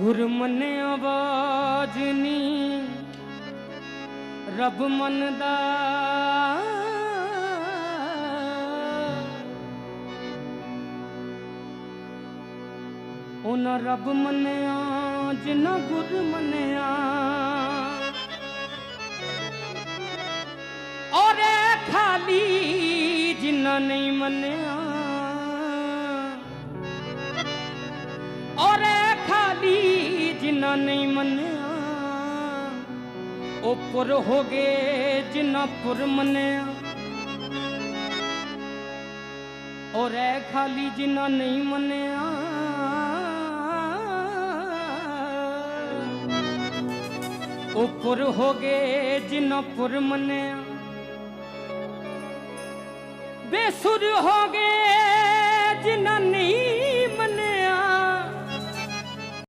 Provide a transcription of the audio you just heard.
ਗੁਰ ਮੰਨੇ ਆਵਾਜ਼ ਨੀ। ਰੱਬ ਮੰਨਦਾ ਉਹਨਾਂ ਰੱਬ ਮੰਨਿਆ, ਜਿਨ੍ਹਾਂ ਗੁਰ ਮੰਨਿਆ। ਔਰ ਇਹ ਖਾਲੀ ਜਿਨ੍ਹਾਂ ਨਹੀਂ ਮੰਨਿਆ। ਉਹ ਪੁਰ ਹੋ ਗਏ ਜਿਨ੍ਹਾਂ ਪੁਰ ਮੰਨਿਆ। ਔਰ ਰਹਿ ਖਾਲੀ ਜਿਨ੍ਹਾਂ ਨਹੀਂ ਮੰਨਿਆ। ਉਹ ਪੁਰ ਹੋ ਗਏ ਜਿਨ੍ਹਾਂ ਪੁਰ ਮੰਨਿਆ। ਬੇਸੁਰ ਹੋ ਗਏ ਜਿਨ੍ਹਾਂ